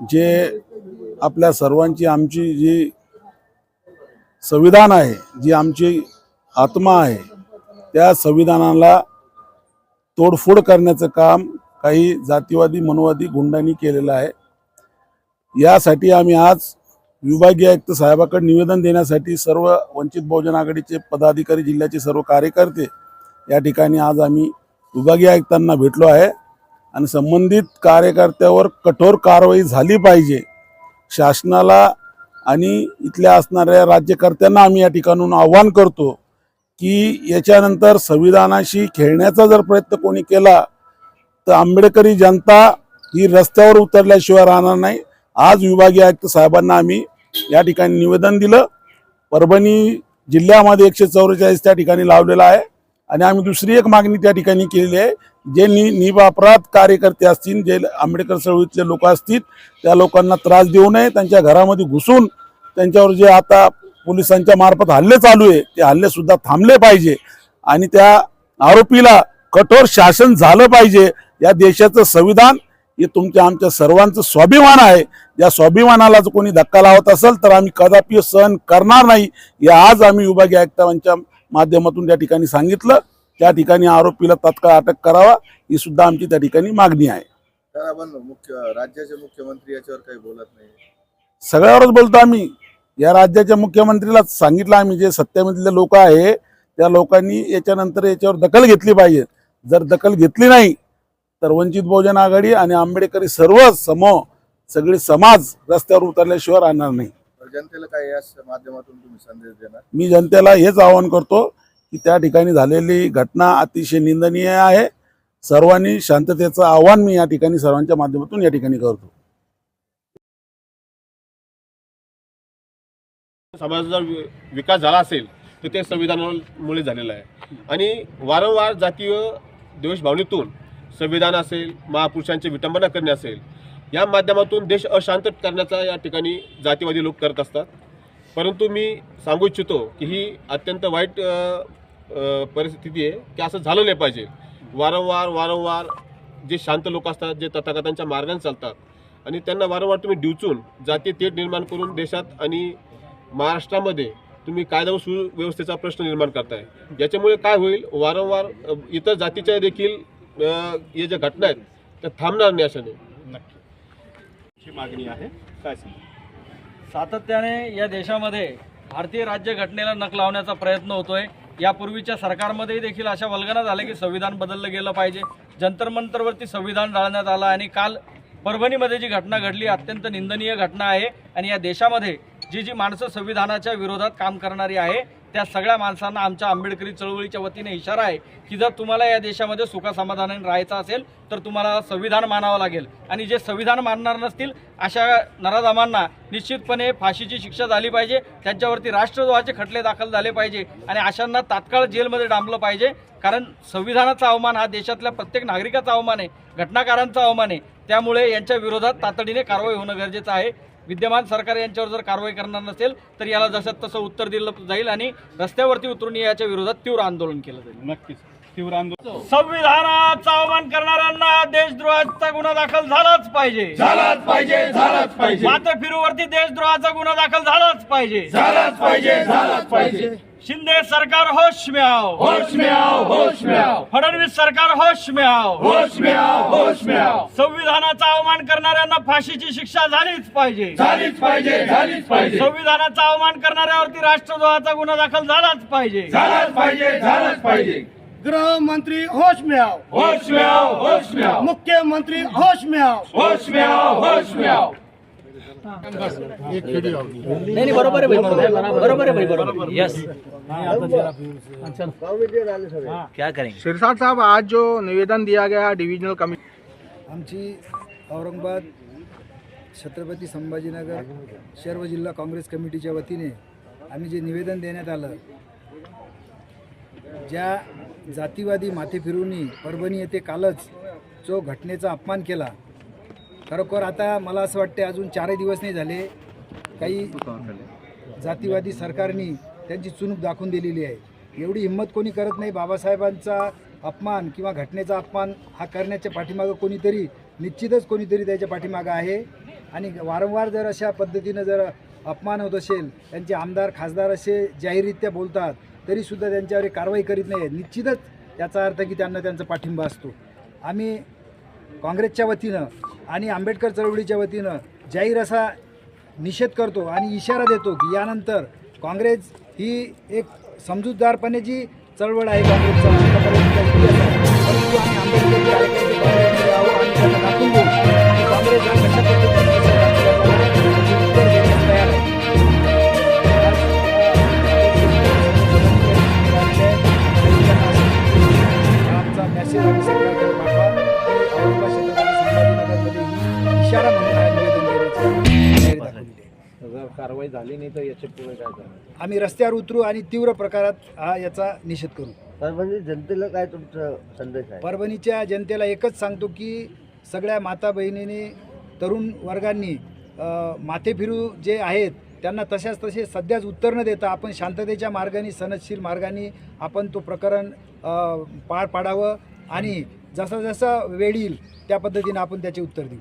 जे आपल्या सर्वांची आमची जी संविधान आहे जी आमची आत्मा आहे त्या संविधानाला तोडफोड करण्याचं काम काही जातीवादी मनोवादी गुंडांनी केलेलं आहे. यासाठी आम्ही आज विभागीय आयुक्त साहेबाकडे निवेदन देण्यासाठी सर्व वंचित बहुजन आघाडीचे पदाधिकारी जिल्ह्याचे सर्व कार्यकर्ते या ठिकाणी आज आम्ही विभागीय आयुक्तांना भेटलो आहे. आणि संबंधित कार्यकर्त्यावर कठोर कारवाई झाली पाहिजे. शासनाला आणि इथल्या असणाऱ्या राज्यकर्त्यांना आम्ही या ठिकाणून आव्हान करतो की याच्यानंतर संविधानाशी खेळण्याचा जर प्रयत्न कोणी केला तर आंबेडकरी जनता ही रस्त्यावर उतरल्याशिवाय राहणार नाही. आज विभागीय आयुक्त साहेबांना आम्ही या ठिकाणी निवेदन दिलं. परभणी जिल्ह्यामध्ये एकशे चौवेचाळीस त्या ठिकाणी लावलेला आहे. आणि आम्ही दुसरी एक मागणी त्या ठिकाणी केलेली आहे. जे नि निवापराध कार्यकर्ते असतील जे आंबेडकर चळवळीतले लोक असतील त्या लोकांना त्रास देऊ नये. त्यांच्या घरामध्ये घुसून त्यांच्यावर जे आता पोलिसांच्या मार्फत हल्ले चालू आहे ते हल्लेसुद्धा थांबले पाहिजे. आणि त्या आरोपीला कठोर शासन झालं पाहिजे. या देशाचं संविधान हे तुमच्या आमच्या सर्वांचं स्वाभिमान आहे. या स्वाभिमानाला जर कोणी धक्का लावत असेल तर आम्ही कदापि सहन करणार नाही. हे आज आम्ही विभागीय आयुक्तांच्या माध्यमातून त्या ठिकाणी सांगितलं त्या ठिकाणी आरोपीला तत्काळ अटक करावा ही सुद्धा आमची त्या ठिकाणी मागणी आहे. तर आपण मुख्य राज्याचे मुख्यमंत्री याच्यावर काही बोलत नाही. सगळ्यावरच बोलतो आम्ही. या राज्याच्या मुख्यमंत्रीला सांगितलं आम्ही जे सत्तेमधले लोक आहे त्या लोकांनी याच्यानंतर याच्यावर दखल घेतली पाहिजे. जर दखल घेतली नाही तर वंचित बहुजन आघाडी आणि आंबेडकरी सर्व समूह सगळे समाज रस्त्यावर उतरल्याशिवाय राहणार नाही. जनतेला काय या माध्यमातून तुम्ही संदेश देणार? मी जनतेला हेच आवाहन करतो की त्या ठिकाणी झालेली घटना अतिशय निंदनीय आहे. सर्वांनी शांततेचं आव्हान मी या ठिकाणी सर्वांच्या माध्यमातून या ठिकाणी करतो. समाजाचा विकास झाला असेल तर ते संविधानामुळे झालेलं आहे. आणि वारंवार जातीय द्वेषभावनेतून संविधान असेल महापुरुषांची विटंबना करणे असेल या माध्यमातून देश अशांत करण्याचा या ठिकाणी जातीवादी लोक करत असतात. परंतु मी सांगू इच्छितो की ही अत्यंत वाईट परिस्थिती आहे की असं झालं नाही पाहिजे. वारंवार वारंवार जे शांत लोक असतात जे तथागतांच्या मार्गाने चालतात आणि त्यांना वारंवार तुम्ही डिवचून जातीय तेट निर्माण करून देशात आणि महाराष्ट्रामध्ये तुम्ही कायदा व सुव्यवस्थेचा प्रश्न निर्माण करताय. याच्यामुळे काय होईल? वारंवार इतर जातीच्या देखील या ज्या घटना आहेत त्या थांबणार नाही अशाने. ची मागणी आहे. काय सातत्याने या देशामध्ये भारतीय राज्यघटनेला नक लावण्याचा प्रयत्न होतोय. यापूर्वीच्या सरकारमध्ये देखील अशा वल्गना झाल्या की संविधान बदललं गेलं पाहिजे. जंतरमंतरवरती संविधान जाळण्यात आलं आणि काल परभणीमध्ये जी घटना घडली अत्यंत निंदनीय घटना आहे. आणि या देशामध्ये जी जी माणसं संविधानाच्या विरोधात काम करणारी आहे त्या सगळ्या माणसांना आमच्या आंबेडकरी चळवळीच्या वतीने इशारा आहे की जर तुम्हाला या देशामध्ये सुखासमाधानाने राहायचं असेल तर तुम्हाला संविधान मानावं लागेल. आणि जे संविधान मानणार नसतील अशा नराधामांना निश्चितपणे फाशीची शिक्षा झाली पाहिजे त्यांच्यावरती राष्ट्रद्रोहाचे खटले दाखल झाले पाहिजे आणि अशांना तात्काळ जेलमध्ये डांबलं पाहिजे. कारण संविधानाचा अवमान हा देशातल्या प्रत्येक नागरिकाचा अवमान आहे घटनाकारांचा अवमान आहे. त्यामुळे यांच्या विरोधात तातडीने कारवाई होणं गरजेचं आहे. विद्यमान सरकार यांच्यावर जर कारवाई करणार नसेल तर याला जसं तसं उत्तर दिलं जाईल आणि रस्त्यावरती उतरून याच्या विरोधात तीव्र आंदोलन केलं जाईल. नक्कीच. तीव्र आंदोलन. संविधानाचा अवमान करणाऱ्यांना देशद्रोहाचा गुन्हा दाखल झालाच पाहिजे. झालाच पाहिजे झालाच पाहिजे. माते फिरूवरती देशद्रोहाचा गुन्हा दाखल झालाच पाहिजे. झालाच पाहिजे झालाच पाहिजे. शिंदे सरकार होश में आओ होश में आओ होश में आओ फडणवीस सरकार होश में आओ होश में आओ होश में आओ संविधानाचा अवमान करणाऱ्यांना फाशीची शिक्षा झालीच पाहिजे. झालीच पाहिजे झालीच पाहिजे. संविधानाचा अवमान करणाऱ्यावरती राष्ट्रद्रोहाचा गुन्हा दाखल झालाच पाहिजे. झालाच पाहिजे झालाच पाहिजे. गृह मंत्री होश में आओ होश में आओ होश में आओ मुख्यमंत्री होश में आओ होश में आओ होश में आओ सिरसाट साहब आज जो निवेदन दिया गया डिविजनल कमिटी आमची औरंगाबाद छत्रपती संभाजीनगर सर्व जिल्हा काँग्रेस कमिटीच्या वतीने आम्ही जे निवेदन देण्यात आलं ज्या जातीवादी माथे फिरूनी परभणी येथे कालच जो घटनेचा अपमान केला खरोखर आता मला असं वाटते अजून चारही दिवस नाही झाले. काही जातीवादी सरकारनी त्यांची चुनूक दाखवून दिलेली आहे. एवढी हिंमत कोणी करत नाही. बाबासाहेबांचा अपमान किंवा घटनेचा अपमान हा करण्याच्या पाठीमागं कोणीतरी निश्चितच कोणीतरी त्याच्या पाठीमागं आहे. आणि वारंवार जर अशा पद्धतीनं जर अपमान होत असेल त्यांचे आमदार खासदार असे जाहीररित्या बोलतात तरीसुद्धा त्यांच्यावर कारवाई करीत नाही निश्चितच याचा अर्थ की त्यांना त्यांचा पाठिंबा असतो. आम्ही काँग्रेसच्या वतीनं आणि आंबेडकर चळवळीच्या वतीनं जाहीर असा निषेध करतो आणि इशारा देतो की यानंतर काँग्रेस ही एक समजूतदारपणेची चळवळ आहे काँग्रेसचा आंबेडकर आणि काँग्रेस हा कशा कारवाई झाली नाही तर याच्यापुढे काय करणार? आम्ही रस्त्यावर उतरू आणि तीव्र प्रकारात हा याचा निषेध करू. परभणी जनतेला काय तुमचा संदेश आहे? परभणीच्या जनतेला एकच सांगतो की सगळ्या माता बहिणींनी तरुण वर्गांनी अ, माथे फिरू जे आहेत त्यांना तशाच तसे सध्याच उत्तर न देता आपण शांततेच्या मार्गाने सनदशील मार्गाने आपण तो प्रकरण पार पाडावं आणि जसा जसा वेळ येईल त्या पद्धतीने आपण त्याचे उत्तर देऊ.